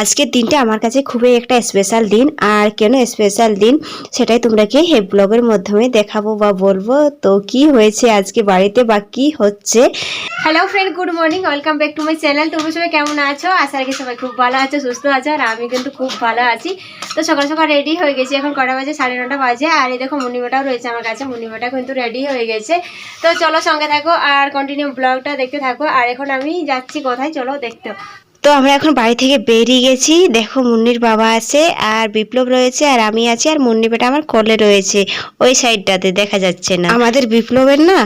আজকের দিনটা আমার কাছে খুবই একটা স্পেশাল দিন। আর কেন স্পেশাল দিন? সেটাই তোমরাকে এই ব্লগের মাধ্যমে দেখাবো বা বলব। তো কি হয়েছে আজকে বাড়িতে বা কি হচ্ছে? Hello friend good morning welcome back to my channel তোমরা সবাই কেমন আছো? আশা রাখি সবাই খুব ভালো আছো, সুস্থ আছো, আর আমি কিন্তু খুব ভালো আছি। তো সকাল সকাল রেডি হয়ে গেছি, এখন কটা বাজে? সাড়ে নটা বাজে। আর এই দেখো মুনিমাটাও রয়েছে আমার কাছে, মুনিমাটা কিন্তু রেডি হয়ে গেছে। তো চলো সঙ্গে থাকো, আর কন্টিনিউ ব্লগটা দেখতে থাকো। আর এখন আমি যাচ্ছি কোথায়? চলো দেখতে। তো আমরা এখন বাড়ি থেকে বেরিয়ে গেছি। দেখো মুন্নির বাবা আছে আর বিপ্লব রয়েছে আর আমি আছি আর মুন্নি বেটা আমার কলে রয়েছে। ওই সাইডটাতে দেখা যাচ্ছে না। আমাদের বিপ্লবের না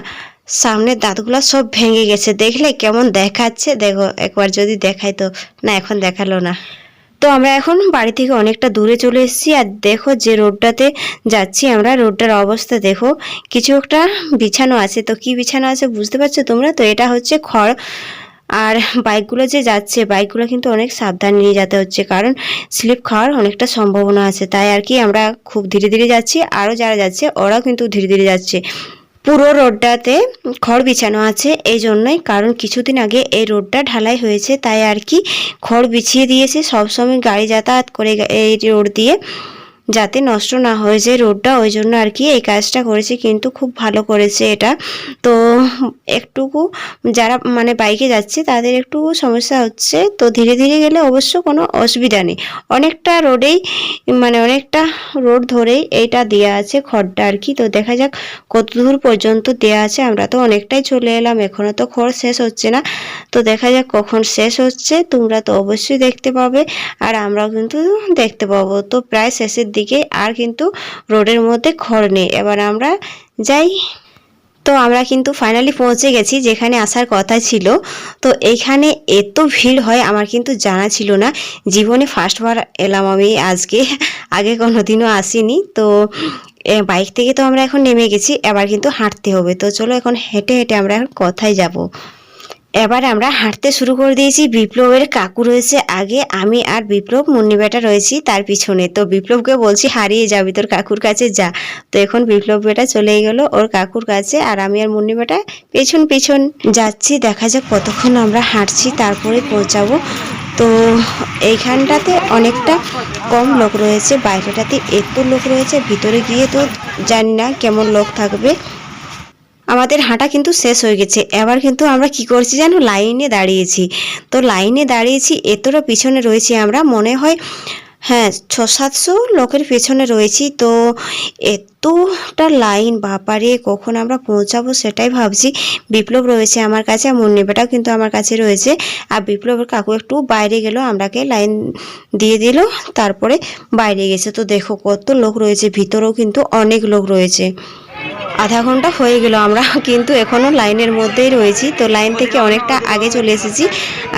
সামনের দাঁতগুলো সব ভেঙে গেছে। দেখলে কেমন দেখাচ্ছে? দেখো, একবার যদি দেখাই তো। না, এখন দেখাল না। তো আমরা এখন বাড়ি থেকে অনেকটা দূরে চলে এসেছি আর দেখো যে রোডটাতে যাচ্ছি আমরা, রোডটার অবস্থা দেখো। কিছু একটা বিছানো আছে। তো কি বিছানো আছে বুঝতে পারছ তোমরা? তো এটা হচ্ছে খড়। আর বাইকগুলো যে যাচ্ছে বাইকগুলো কিন্তু অনেক সাবধান নিয়ে যেতে হচ্ছে, কারণ স্লিপ খাওয়ার অনেকটা সম্ভাবনা আছে। তাই আর কি আমরা খুব ধীরে ধীরে যাচ্ছি আরও যারা যাচ্ছে ওরাও কিন্তু ধীরে ধীরে যাচ্ছে। পুরো রোডটাতে খড় বিছানো আছে এই জন্যই, কারণ কিছুদিন আগে এই রোডটা ঢালাই হয়েছে, তাই আর কি খড় বিছিয়ে দিয়েছে, সবসময় গাড়ি যাতায়াত করে এই রোড দিয়ে। যাতে নষ্ট না হয়ে যায় রোডটা, ওই জন্য আর কি এই কাজটা করেছে, কিন্তু খুব ভালো করেছে এটা। তো একটুকু যারা মানে বাইকে যাচ্ছে, তাদের একটু সমস্যা হচ্ছে। তো ধীরে ধীরে গেলে অবশ্য কোনো অসুবিধা নেই। অনেকটা রোডেই মানে অনেকটা রোড ধরেই এইটা দেওয়া আছে খড়টা আর কি। তো দেখা যাক কত দূর পর্যন্ত দেওয়া আছে। আমরা তো অনেকটাই চলে এলাম এখনও তো খড় শেষ হচ্ছে না। তো দেখা যাক কখন শেষ হচ্ছে, তোমরা তো অবশ্যই দেখতে পাবে। আর আমরাও কিন্তু দেখতে পাবো। তো প্রায় শেষের দিকে আর কিন্তু রোডের মধ্যে খড় নেই। এবার আমরা যাই। তো আমরা কিন্তু ফাইনালি পৌঁছে গেছি যেখানে আসার কথা ছিল। তো এইখানে এত ভিড় হয় আমার কিন্তু জানা ছিল না। জীবনে ফার্স্টবার এলাম আমি আজকে। আগে কোনোদিনও আসিনি। তো বাইক থেকে তো আমরা এখন নেমে গেছি। এবার কিন্তু হাঁটতে হবে। তো চলো এখন হেঁটে হেঁটে আমরা এখন কোথায় যাব? এবার আমরা হাঁটতে শুরু করে দিয়েছি। বিপ্লবের কাকু রয়েছে আগে, আমি আর বিপ্লব, মুন্নি বেটা রয়েছি তার পিছনে। তো বিপ্লবকে বলছি, হারিয়ে যাবি তোর কাকুর কাছে, যা। তো এখন বিপ্লব বেটা চলে গেল ওর কাকুর কাছে আর আমি আর মুন্নি বেটা পেছন পেছন যাচ্ছি। দেখা যাক কতক্ষণ আমরা হাঁটছি, তারপরে পৌঁছাবো। তো এইখানটাতে অনেকটা কম লোক রয়েছে, বাইরেটাতে এত লোক রয়েছে, ভিতরে গিয়ে তো জানি না কেমন লোক থাকবে। আমাদের হাঁটা কিন্তু শেষ হয়ে গেছে। এবার কিন্তু আমরা কি করছি জানো? লাইনে দাঁড়িয়েছি। তো লাইনে দাঁড়িয়েছি, এতটা পিছনে রয়েছি আমরা, মনে হয় হ্যাঁ ছ সাতশো লোকের পেছনে রয়েছি। তো এতটা লাইন, বাপারে, কখন আমরা পৌঁছাবো সেটাই ভাবছি। বিপ্লব রয়েছে আমার কাছে, আর মুন্নিবাটাও কিন্তু আমার কাছে রয়েছে। আর বিপ্লবের কাকু একটু বাইরে গেল, আমরাকে লাইন দিয়ে দিল, তারপরে বাইরে গেছে। তো দেখো, কত লোক রয়েছে, ভিতরেও কিন্তু অনেক লোক রয়েছে। আধা ঘণ্টা হয়ে গেল, আমরা কিন্তু এখনও লাইনের মধ্যেই রয়েছি। তো লাইন থেকে অনেকটা আগে চলে এসেছি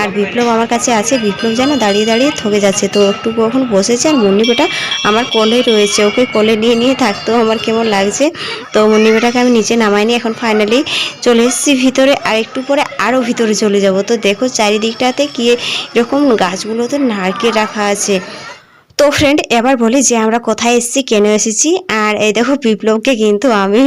আর বিপ্লব আমার কাছে আছে। বিপ্লব যেন দাঁড়িয়ে দাঁড়িয়ে থকে যাচ্ছে। তো একটু কখন বসেছে আর মুন্নি বেটা আমার কোলেই রয়েছে। ওকে কোলে নিয়ে নিয়ে থাকতেও আমার কেমন লাগছে। তো মুন্নি বেটাকে আমি নিচে নামাইনি এখন ফাইনালি চলে এসেছি ভিতরে। আর একটু পরে আরও ভিতরে চলে যাব। তো দেখো চারিদিকটাতে কি এরকম গাছগুলোতে নারকেল রাখা আছে। তো ফ্রেন্ড এবার বলি যে আমরা কোথায় এসেছি, কেন এসেছি, আর এই দেখো বিপ্লবকে কিন্তু আমি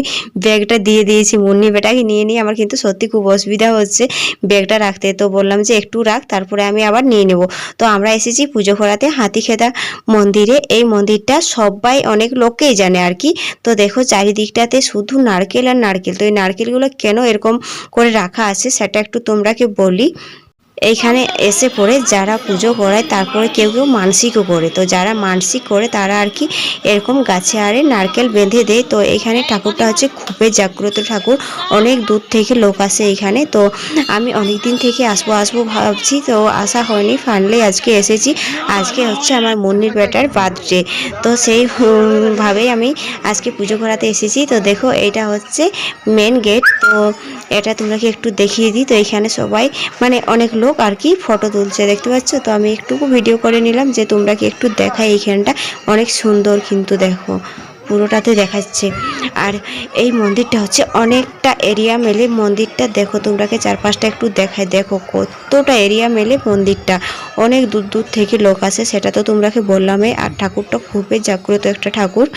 ব্যাগটা দিয়ে দিয়েছি, মুন্নি বেটাকে নিয়ে নিয়ে আমার কিন্তু সত্যি খুব অসুবিধা হচ্ছে ব্যাগটা রাখতে। তো বললাম যে একটু রাখ, তারপরে আমি আবার নিয়ে নেব। তো আমরা এসেছি পুজো করাতে হাতিখেদা মন্দিরে। এই মন্দিরটা সবাই অনেক লোককেই জানে আর কি। তো দেখো চারিদিকটাতে শুধু নারকেল আর নারকেল। তো এই নারকেলগুলো কেন এরকম করে রাখা আছে, সেটা একটু তোমরাকে বলি। এইখানে এসে পড়ে যারা পুজো করায় তারপরে কেউ কেউ মানসিকও করে। তো যারা মানসিক করে তারা আর কি এরকম গাছে আরে নারকেল বেঁধে দেয়। তো এখানে ঠাকুরটা হচ্ছে খুবই জাগ্রত ঠাকুর। অনেক দূর থেকে লোক আসে এখানে। তো আমি অনেক দিন থেকে আসব আসব ভাবছি। তো আসা হয়নি ফাইনালি আজকে এসেছি। আজকে হচ্ছে আমার মুন্নির বেটার বার্থডে তো সেই উম, আমি আজকে পুজো করাতে এসেছি। তো দেখো এটা হচ্ছে মেন গেট তো এটা তোমরা কি একটু দেখিয়ে দিই। তো এখানে সবাই মানে অনেক লোক আর কি ফটো তুলছে, দেখতে পাচ্ছ? তো আমি একটুকু ভিডিও করে নিলাম যে তোমরা কি একটু দেখাই এইখানটা। অনেক সুন্দর কিন্তু দেখো, পুরোটাতে দেখাচ্ছে। আর এই মন্দিরটা হচ্ছে অনেকটা এরিয়া মেলে মন্দিরটা। দেখো, তোমরাকে চারপাশটা একটু দেখায় দেখো, কতটা এরিয়া মেলে মন্দিরটা। অনেক দূর দূর থেকে লোক আসে, সেটা তো তোমরাকে বললামই। আর ঠাকুরটা খুবই জাগ্রত একটা ঠাকুর।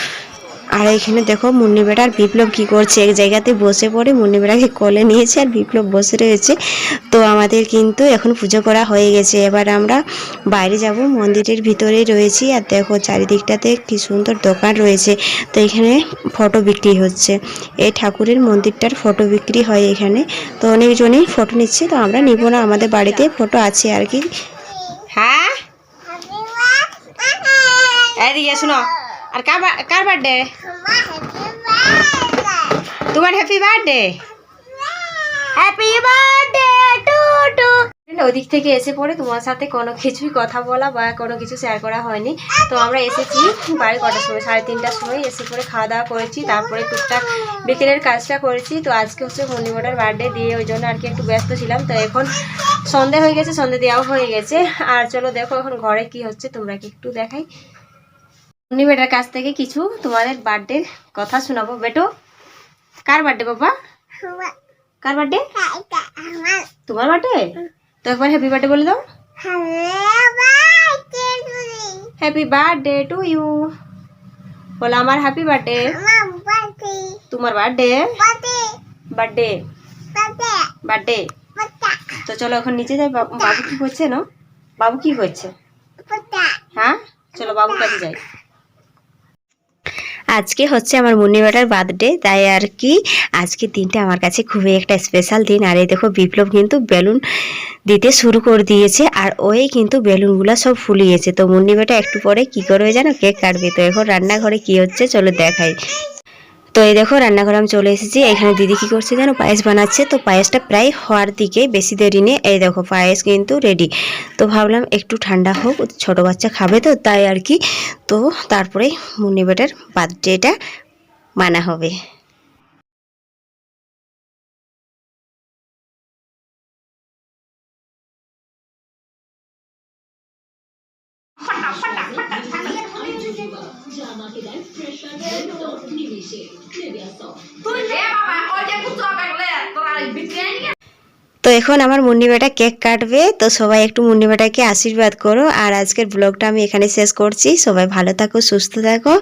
আর এখানে দেখো মুন্নি বেটা আর বিপ্লব কি করছে? এক জায়গাতে বসে পড়ে মুন্নি বেটাকে কোলে নিয়েছে আর বিপ্লব বসে রয়েছে। তো আমাদের কিন্তু এখন পুজো করা হয়ে গেছে। এবার আমরা বাইরে যাব। মন্দিরের ভিতরেই রয়েছি। আর দেখো চারিদিকটাতে কি সুন্দর দোকান রয়েছে। তো এখানে ফটো বিক্রি হচ্ছে। এই ঠাকুরের মন্দিরটার ফটো বিক্রি হয় এখানে। তো অনেকজনই ফটো নিচ্ছে। তো আমরা নিব না। আমাদের বাড়িতে ফটো আছে আর কি। হ্যাঁ? এদিকে শোনো আর কার বার্থডে তোমার happy birthday happy birthday to to ওদিক থেকে এসে পড়ে তোমার সাথে কোনো কিছুই কথা বলা বা কোনো কিছু শেয়ার করা হয়নি। তো আমরা এসেছি বাড়ি কটার সময়, সাড়ে তিনটার সময় এসে পরে খাওয়া দাওয়া করেছি, তারপরে টুকটাক বিকেলের কাজটা করেছি। তো আজকে হচ্ছে মন্দিরটার বার্থডে দিয়ে ওই জন্য আর কি একটু ব্যস্ত ছিলাম। তো এখন সন্ধে হয়ে গেছে, সন্ধে দেওয়াও হয়ে গেছে। আর চলো দেখো এখন ঘরে কি হচ্ছে, তোমরা কি একটু দেখাই। বেটার কাছ থেকে কিছু তোমাদের বার্থডে কথা শোনাবো। বেটো, কার বার্থডে বাবা কার বার্থডে তোমার বার্থডে তো একবার হ্যাপি বার্থডে বলে দাও। হ্যাপি বার্থডে টু ইউ বলো, আমার হ্যাপি বার্থডে তোমার বার্থডে বার্থডে বার্থডে তো চলো, এখন নিচে যাই। বাবু বাবু কি করছে, না? বাবু কি করছে? হ্যাঁ? চলো, বাবুর কাছে যাই। আজকে হচ্ছে আমার মুন্নি বেটার বার্থডে তাই আর কি আজকে দিনটা আমার কাছে খুবই একটা স্পেশাল দিন। আর এই দেখো বিপ্লব কিন্তু বেলুন দিতে শুরু করে দিয়েছে, আর ওই কিন্তু বেলুনগুলো সব ফুলিয়েছে। তো মুন্নি বেটা একটু পরে কি করবে জানো? কেক কাটবে। তো এখন রান্নাঘরে কি হচ্ছে? চলো দেখাই। তো এই দেখো, রান্নাঘরে আমি চলে এসেছি। এখানে দিদি কি করছে যেন পায়েস বানাচ্ছে। তো পায়েসটা প্রায় হওয়ার দিকে বেশি দেরি নেই। এই দেখো, পায়েস কিন্তু রেডি তো ভাবলাম একটু ঠান্ডা হোক, ছোট বাচ্চা খাবে তো, তাই আর কি। তো তারপরে বেটার বার্থডেটা মানা হবে। তো এখন আমার মুন্নি বেটা কেক কাটবে, তো সবাই একটু মুন্নি বেটাকে আশীর্বাদ করো। আর আজকের ব্লগটা আমি এখানে শেষ করছি। সবাই ভালো থাকো, সুস্থ থাকো।